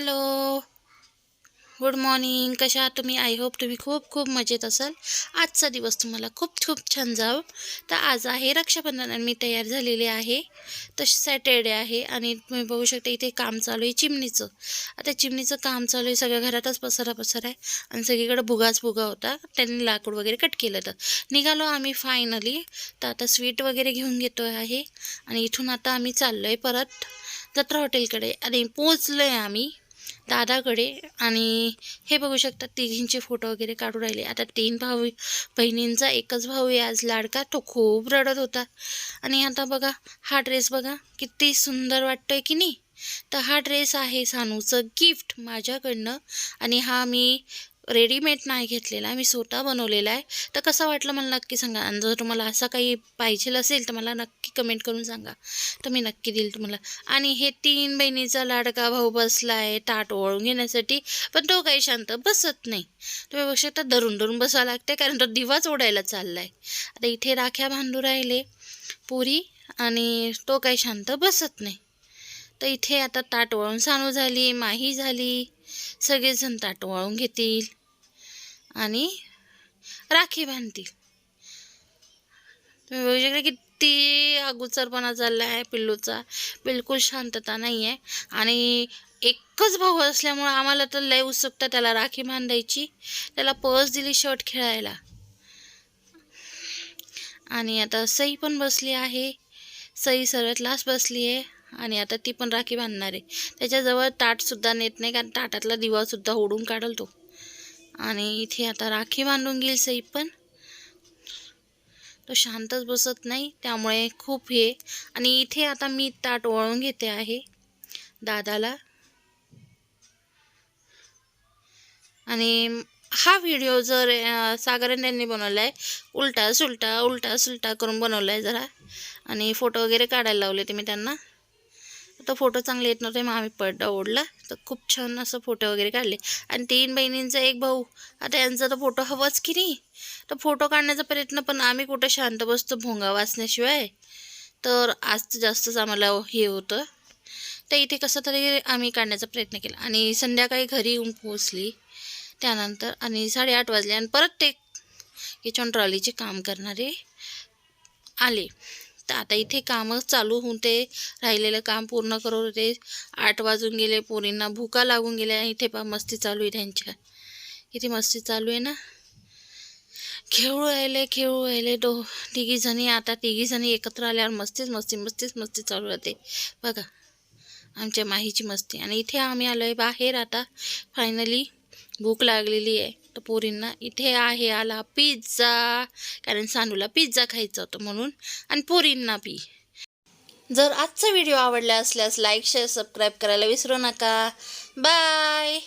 Hello. Good morning कशा आहात तुम्ही? आय होप तुम्ही खूप खूप मजेत असाल. आजचा दिवस तुम्हाला खूप खूप छान जावं. तर आज आहे रक्षाबंधन आणि मी तयार झालेली आहे. तशी सॅटर्डे आहे आणि तुम्ही बघू शकता इथे काम चालू आहे चिमणीचं. आता चिमणीचं काम चालू आहे सगळ्या घरातच पसरा पसरा आहे आणि सगळीकडे भुगाच भुगा होता. त्यांनी लाकूड वगैरे कट केलं तर. निघालो आम्ही फायनली तर आता स्वीट वगैरे घेऊन घेतो आहे. आणि इथून आता आम्ही चाललो आहे परत जत्रा हॉटेलकडे आणि पोचलो आहे आम्ही. दादाकडे आणि हे बघू शकता तिघींचे फोटो वगैरे काढू राहिले. आता तीन भाऊ बहिणींचा एकच भाऊ आहे. आज लाडका तो खूप रडत होता. आणि आता बघा हा ड्रेस बघा किती सुंदर वाटतोय की नाही? तर हा ड्रेस आहे सानूचं गिफ्ट माझ्याकडनं. आणि हा मी रेडीमेड नाही घेतलेला मी स्वतः बनवलेला आहे. तर कसा वाटलं मला नक्की सांगा. आणि जर तुम्हाला असा काही पाहिजे असेल तर मला नक्की कमेंट करून सांगा. तर मी नक्की देईल तुम्हाला. आणि हे तीन बहिणीचा लाडका भाऊ बसला आहे ताट ओळून घेण्यासाठी पण तो काही शांत बसत नाही. तुम्ही बघू आता धरून धरून बसावं लागते कारण तो दिवाच ओढायला चालला आहे आता इथे राख्या बांधू राहिले पुरी आणि तो काही शांत बसत नाही. तर इथे आता ताट वळून सानू झाली माही झाली सगळेजण ताट वळून घेतील आणि राखी बांधतील. तुम्ही बघू शकता किती अगोचरपणा चालला आहे पिल्लूचा. बिलकुल शांतता नाही आहे. आणि एकच भाऊ असल्यामुळं आम्हाला तर लय उत्सुकता त्याला राखी बांधायची. त्याला पर्स दिली शर्ट खेळायला. आणि आता सई पण बसली आहे. सई सर्वात लास्ट बसली आहे. आणि आता ती पण राखी बांधणार आहे. त्याच्याजवळ ताटसुद्धा नेत नाही कारण ताटातला दिवासुद्धा ओढून काढल तो. आणि इथे आता राखी बांधून घेईल सई पण. तो शांतच बसत नाही त्यामुळे खूप हे. आणि इथे आता मी ताट वळून घेते आहे. दादाला. आणि हा व्हिडिओ जर सागरन यांनी बनवला आहे उलटा सुलटा उलटा सुलटा करून बनवला आहे जरा. आणि फोटो वगैरे काढायला लावले ते मी त्यांना. तर फोटो चांगले येत नव्हते मग आम्ही पडदा ओढला. तर खूप छान असं फोटो वगैरे काढले. आणि तीन बहिणींचा एक भाऊ. आता यांचा तर फोटो हवाच की नाही. तर फोटो काढण्याचा प्रयत्न पण आम्ही कुठं शांत बसतो भोंगा वाचण्याशिवाय. तर आज तर जास्तच आम्हाला हे होतं. तर इथे कसं तरी आम्ही काढण्याचा प्रयत्न केला. आणि संध्याकाळी घरी येऊन पोहोचली. त्यानंतर आणि साडेआठ वाजले. आणि परत ते किचन ट्रॉलीचे काम करणारे आले. तर आता इथे कामच चालू होऊन ते राहिलेलं काम पूर्ण करून होते आठ वाजून गेले पोरींना भुका लागून गेल्या. इथे पा मस्ती चालू आहे त्यांच्या. किती मस्ती चालू आहे ना? खेळू राहिले खेळू राहिले. दो तिघीजणी आता तिघीजणी एकत्र आल्यावर मस्तीच मस्ती मस्तीच मस्ती चालू राहते. बघा आमच्या माहीची मस्ती. आणि इथे आम्ही आलो आहे बाहेर आता. फायनली भूक लागलेली आहे. तर पोरींना इथे आहे आला पिझ्झा कारण सानूला पिझ्झा खायचा होता म्हणून. आणि पोरींना पी जर आजचा व्हिडिओ आवडला असल्यास लाईक शेअर सबस्क्राईब करायला विसरू नका. बाय